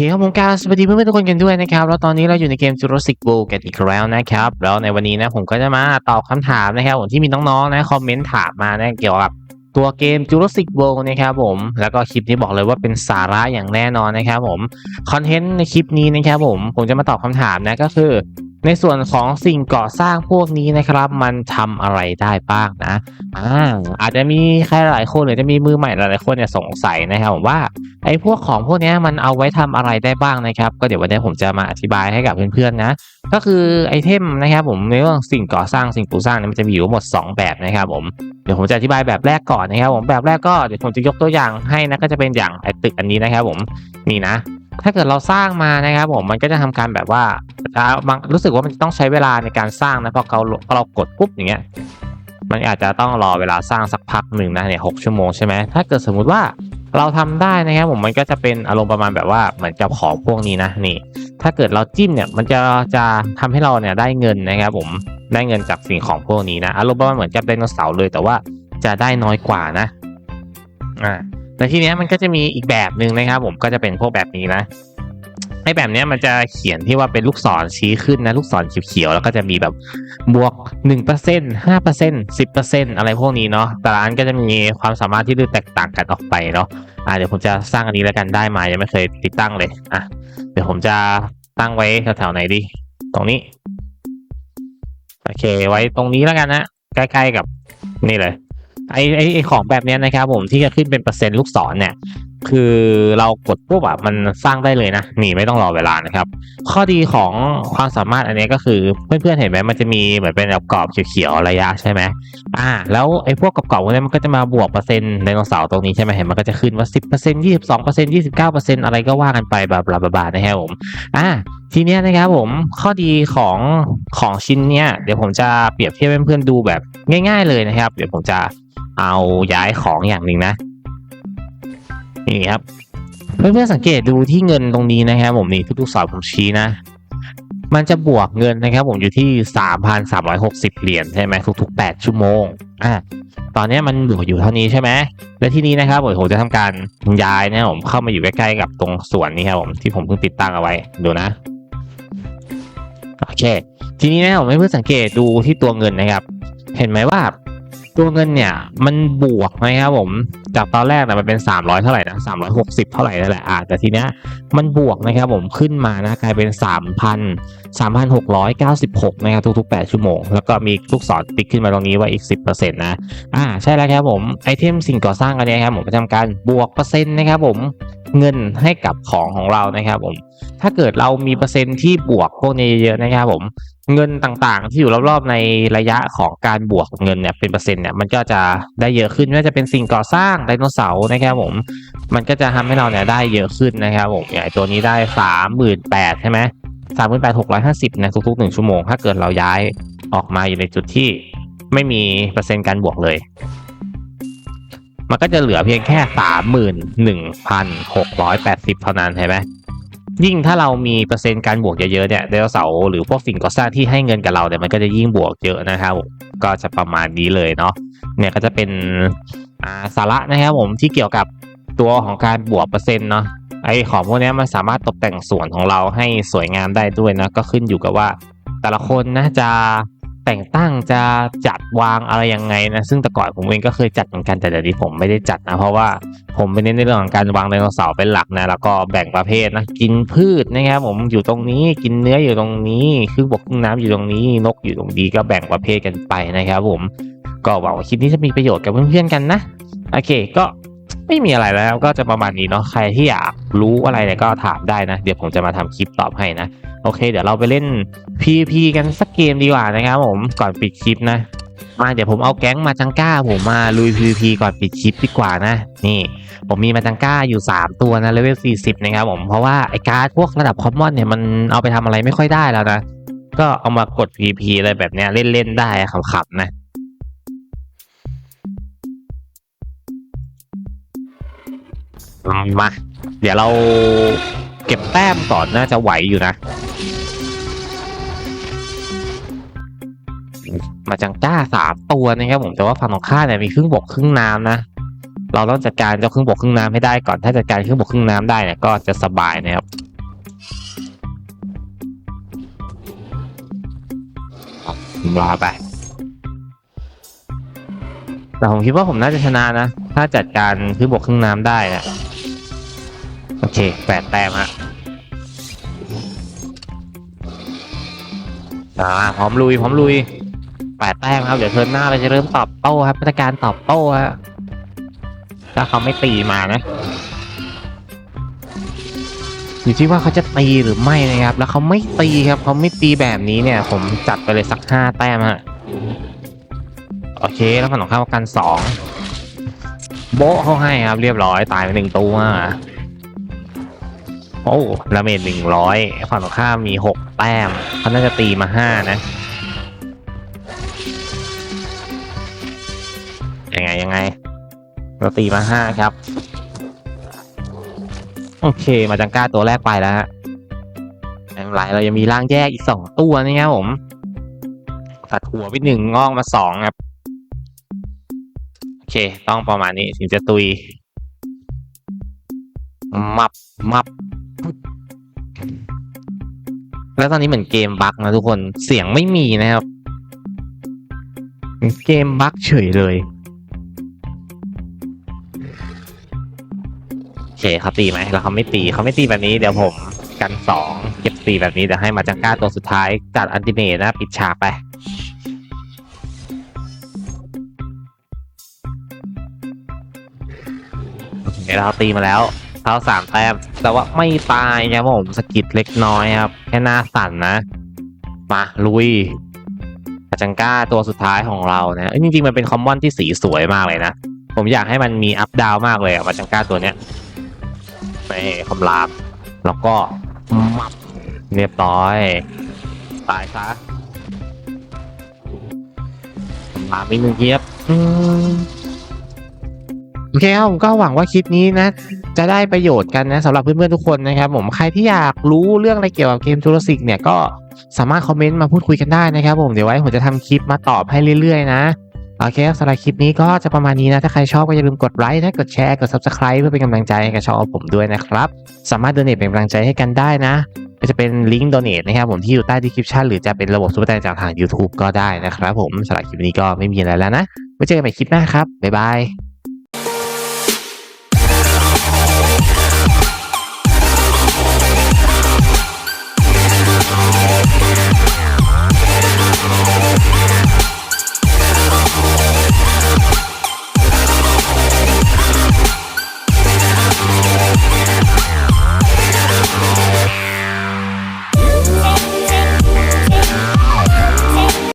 เคครับผมการสวัสดีเพื่อนๆทุกคนกันด้วยนะครับ แล้วตอนนี้เราอยู่ในเกม Jurassic World กันอีกแล้วนะครับ แล้วในวันนี้นะผมก็จะมาตอบคำถามนะครับผมที่มีน้องๆนะคอมเมนต์ถามมานะเกี่ยวกับตัวเกม Jurassic World นะครับผม แล้วก็คลิปนี้บอกเลยว่าเป็นสาระอย่างแน่นอนนะครับผม คอนเทนต์ในคลิปนี้นะครับผม ผมจะมาตอบคำถามนะก็คือ ในส่วนของสิ่งก่อสร้างพวกนี้นะครับ มันทำอะไรได้บ้างนะอ่าอาจจะมีใครหลายคนหรือจะมีมือใหม่หลายๆคนเนี่ยสงสัยนะครับผมว่าไอ้พวกของพวกนี้มันเอาไว้ทำอะไรได้บ้างนะครับ ก็เดี๋ยววันนี้ผมจะมาอธิบายให้กับเพื่อนๆนะ ก็คือไอเทมนะครับผมในเรื่องสิ่งก่อสร้างสิ่งปลูกสร้างเนี่ยมันจะมีอยู่หมด 2 แบบนะครับผมเดี๋ยวผมจะอธิบายแบบแรกก่อนนะครับผมแบบแรกก็เดี๋ยวผมจะยกตัวอย่างให้นะก็จะเป็นอย่างไอตึกอันนี้นะครับผมนี่นะ ถ้าเกิดเราสร้างมานะครับผมมันก็จะทำการแบบว่าจะบางรู้สึกว่ามันต้องใช้เวลาในการสร้างนะพอเราพอเรากดปุ๊บอย่างเงี้ยมันอาจจะต้องรอเวลาสร้างสักพักหนึ่งนะเนี่ยหกชั่วโมงใช่ไหมถ้าเกิดสมมุติว่าเราทำได้นะครับผมมันก็จะเป็นอารมณ์ประมาณแบบว่าเหมือนกับของพวกนี้นะนี่ ถ้าเกิดเราจิ้มเนี่ยมันจะจะทำให้เราเนี่ยได้เงินนะครับผมได้เงินจากสิ่งของพวกนี้นะอารมณ์ประมาณเหมือนกับไดโนเสาเลยแต่ว่าจะได้น้อยกว่านะอ่า แต่ทีเนี้ยมันก็จะมีอีกแบบหนึ่งนะครับผมก็จะเป็นพวกแบบนี้นะไอ้แบบเนี้ยมันจะเขียนที่ว่าเป็นลูกศรชี้ขึ้นนะลูกศรเขียวๆแล้วก็จะมีแบบบวก1% 5% 10%อะไรพวกนี้เนาะแต่ละอันก็จะมีความสามารถที่แตกต่างกันออกไปเนาะอ่าเดี๋ยวผมจะสร้างอันนี้แล้วกันได้มายังไม่เคยติดตั้งเลยอะเดี๋ยวผมจะตั้งไว้แถวๆไหนดี ตรงนี้โอเค ไว้ตรงนี้แล้วกันนะใกล้ๆกับนี่เลย ไอ้ไอ้ไอของแบบนี้นะครับผมที่จะขึ้นเป็นเปอร์เซ็นต์ลูกศรเนี่ย คือเรากดปุ๊บอะมันสร้างได้เลยนะนี่ไม่ต้องรอเวลานะครับ ข้อดีของความสามารถอันนี้ก็คือเพื่อนๆเห็นไหมมันจะมีเหมือนเป็นกรอบเขียวๆระยะใช่ไหมอ่า แล้วไอ้พวกกรอบๆพวกนี้มันก็จะมาบวกเปอร์เซ็นต์ไดโนเสาร์ตรงนี้ใช่ไหมเห็นมันก็จะขึ้นว่า10% 22% 29%องเปอร์เซนต์ยี่สิบเก้าเปอร์เซนต์อะไรก็ว่ากันไปแบบบลาบลานะครับผมอ่าทีเนี้ยนะครับผมข้อดีของของชิ้นเนี้ยเดี๋ยวผมจะเปรียบเทียบให้เพื่อนๆดูแบบง่าย ๆ เลยนะครับ เดี๋ยวผมจะ เอาย้ายของอย่างหนึ่งนะ นี่ครับ เพื่อนๆสังเกตดูที่เงินตรงนี้นะครับ ผมนี่ทุกๆสอนผมชี้นะ มันจะบวกเงินนะครับ ผมอยู่ที่3,360เหรียญใช่ไหมทุกๆ8ชั่วโมงอะตอนนี้มันบวกอยู่เท่านี้ใช่ไหมและที่นี้นะครับผมผมจะทำการย้ายนะครับผมเข้ามาอยู่ใกล้ๆกับตรงส่วนนี้ครับผมที่ผมเพิ่งติดตั้งเอาไว้ดูนะโอเค ทีนี้นะผมให้เพื่อนสังเกตดูที่ตัวเงินนะครับ เห็นไหมว่า ตัวเงินเนี่ยมันบวกนะครับผมจากตอนแรกนะมันเป็น 300 เท่าไหร่นะ360 เท่าไหร่นั่นแหละอ่าแต่ทีเนี้ยมันบวกนะครับผมขึ้นมานะกลายเป็น 3,000 3,696 นะครับทุกๆ 8 ชั่วโมง แล้วก็มีลูกศรติ๊กขึ้นมาตรงนี้ว่าอีก 10%นะอ่าใช่แล้วครับผมไอเทมสิ่งก่อสร้างอันเนี้ยครับผมจะทำการบวกเปอร์เซ็นต์นะครับผมเงินให้กับของของเรานะครับผมถ้าเกิดเรามีเปอร์เซ็นต์ที่บวกพวกนี้เยอะๆนะครับผมเงินต่างๆ ที่อยู่รอบๆในระยะของการบวกเงินเนี่ยเป็นเปอร์เซ็นต์เนี่ยมันก็จะได้เยอะขึ้นไม่ว่าจะเป็นสิ่งก่อสร้างไดโนเสาร์นะครับผม มันก็จะทำให้เราเนี่ยได้เยอะขึ้นนะครับผมอย่างตัวนี้ได้สามหมื่นแปดใช่ไหมสามหมื่นแปดหกร้อยห้าสิบในทุกๆหนึ่งชั่วโมง ถ้าเกิดเราย้ายออกมาอยู่ในจุดที่ไม่มีเปอร์เซ็นต์การบวกเลย มันก็จะเหลือเพียงแค่สามหมื่นหนึ่งพันหกร้อยแปดสิบเท่านั้นเห็นไหมยิ่งถ้าเรามีเปอร์เซ็นต์การบวกเยอะๆเนี่ยไดโนเสาร์หรือพวกสิ่งก่อสร้างที่ให้เงินกับเราเนี่ยมันก็จะยิ่งบวกเยอะนะครับก็จะประมาณนี้เลยเนาะเนี่ยก็จะเป็น สาระนะครับผมที่เกี่ยวกับตัวของการบวกเปอร์เซ็นต์เนาะไอของพวกนี้มันสามารถตกแต่งสวนของเราให้สวยงามได้ด้วยนะก็ขึ้นอยู่กับว่า แต่ละคนนะจะแต่งตั้งจะจัดวางอะไรยังไงนะซึ่งแต่ก่อนผมเองก็เคยจัดเหมือนกันแต่เดี๋ยวนี้ผมไม่ได้จัดนะเพราะว่าผมไปเน้นในเรื่องของการวางไดโนเสาร์เป็นหลักนะแล้วก็แบ่งประเภทนะกินพืชนะครับผมอยู่ตรงนี้กินเนื้ออยู่ตรงนี้ครึ่งบกครึ่งน้ำอยู่ตรงนี้นกอยู่ตรงนี้ก็แบ่งประเภทกันไปนะครับผม ก็หวังว่าคลิปนี้จะมีประโยชน์กับเพื่อนๆกันนะ โอเค ก็ไม่มีอะไรแล้วก็จะประมาณนี้เนาะใครที่อยากรู้อะไรเนี่ยก็ถามได้นะ เดี๋ยวผมจะมาทำคลิปตอบให้นะ โอเค เดี๋ยวเราไปเล่น PVP กันสักเกมดีกว่านะครับผมก่อนปิดคลิปนะ มาเดี๋ยวผมเอาแก๊งมาจังก้า ผมมาลุย PVP ก่อนปิดคลิปดีกว่านะ นี่ ผมมีมาจังก้าอยู่ 3 ตัวนะเลเวล40 นะครับผมเพราะว่าไอ้การ์ดพวกระดับคอมมอนเนี่ยมันเอาไปทำอะไรไม่ค่อยได้แล้วนะก็เอามากด PVP อะไรแบบเนี้ยเล่นๆได้ขำๆนะ มา เดี๋ยวเราเก็บแต้มก่อนน่าจะไหวอยู่นะ มาจังจ้าสามตัวนะครับผมแต่ว่าฝั่งของข้าเนี่ยมีครึ่งบกครึ่งน้ำนะ เราต้องจัดการเจ้าครึ่งบกครึ่งน้ำให้ได้ก่อนถ้าจัดการครึ่งบกครึ่งน้ำได้เนี่ยก็จะสบายนะครับลาไปแต่ผมคิดว่าผมน่าจะชนะนะ ถ้าจัดการครึ่งบกครึ่งน้ำได้นะ เคแปดแต้มฮะอ่าพร้อมลุยพร้อมลุยแปดแต้มครับ เดี๋ยวเทิร์นหน้าเราจะเริ่มตอบโต้ครับมาตรการตอบโต้ฮะถ้าเขาไม่ตีมานะ อยู่ที่ว่าเขาจะตีหรือไม่นะครับ แล้วเขาไม่ตีครับเขาไม่ตีแบบนี้เนี่ย ผมจัดไปเลยสักห้าแต้มฮะโอเคแล้วฝั่งตรงข้ากันสองโบะเขาให้ครับ เรียบร้อยตายไปหนึ่งตัว โอ้ดาเมจหนึ่งร้อยฝั่งตรงข้ามมีหกแต้มเขาน่าจะตีมาห้านะยังไงยังไงเราตีมาห้าครับ โอเคมาจังก้าตัวแรกไปแล้วฮะไม่เป็นไรเรายังมีร่างแยกอีกสองตัวนี่ครับผมตัดหัวไปหนึ่งงอกมาสองครับ โอเค ต้องประมาณนี้ถึงจะตุย มับ มับ แล้วตอนนี้เหมือนเกมบั๊กนะทุกคนเสียงไม่มีนะครับ เกมบั๊กเฉยเลยโอเคเขาตีไหมแล้วเขาไม่ตีเขาไม่ตีแบบนี้เดี๋ยวผมกันสองเก็บตีแบบนี้เดี๋ยวให้มาจังก้าตัวสุดท้ายจัดอันติเมตนะปิดฉากไปเดี๋ยวเราตีมาแล้ว ท้าสามแต้มแต่ว่าไม่ตายครับผมสกิดเล็กน้อยครับ แค่หน้าสั่นนะ มาลุยอาจังก้าตัวสุดท้ายของเรานะเอ้จริงๆ มันเป็นคอมมอนที่สีสวยมากเลยนะ ผมอยากให้มันมีอัพดาวมากเลยอะมาจังก้าตัวเนี้ยไม่คำราม แล้วก็มับเรียบร้อยตายซะคำรามอีกหนึ่งเทียบโอเคครับผมก็หวังว่าคลิปนี้นะ จะได้ประโยชน์กันนะสำหรับเพื่อนๆทุกคนนะครับผมใครที่อยากรู้เรื่องอะไรเกี่ยวกับเกมจูราสสิกเนี่ยก็สามารถคอมเมนต์มาพูดคุยกันได้นะครับผมเดี๋ยวไว้ผมจะทำคลิปมาตอบให้เรื่อยๆ นะโอเคสำหรับคลิปนี้ก็จะประมาณนี้นะ ถ้าใครชอบก็อย่าลืมกดไลค์นะกดแชร์กด subscribe เพื่อเป็นกำลังใจให้กับช่องผมด้วยนะครับ สามารถ donate เป็นกำลังใจให้กันได้นะ ก็จะเป็นลิงก์ donate นะครับผมที่อยู่ใต้ description หรือจะเป็นระบบซุปเปอร์แตงจากทาง YouTube ก็ได้นะครับผมสำหรับคลิปนี้ก็ไม่มีอะไรแล้วนะไว้เจอกันใหม่คลิปหน้าครับบ๊ายบาย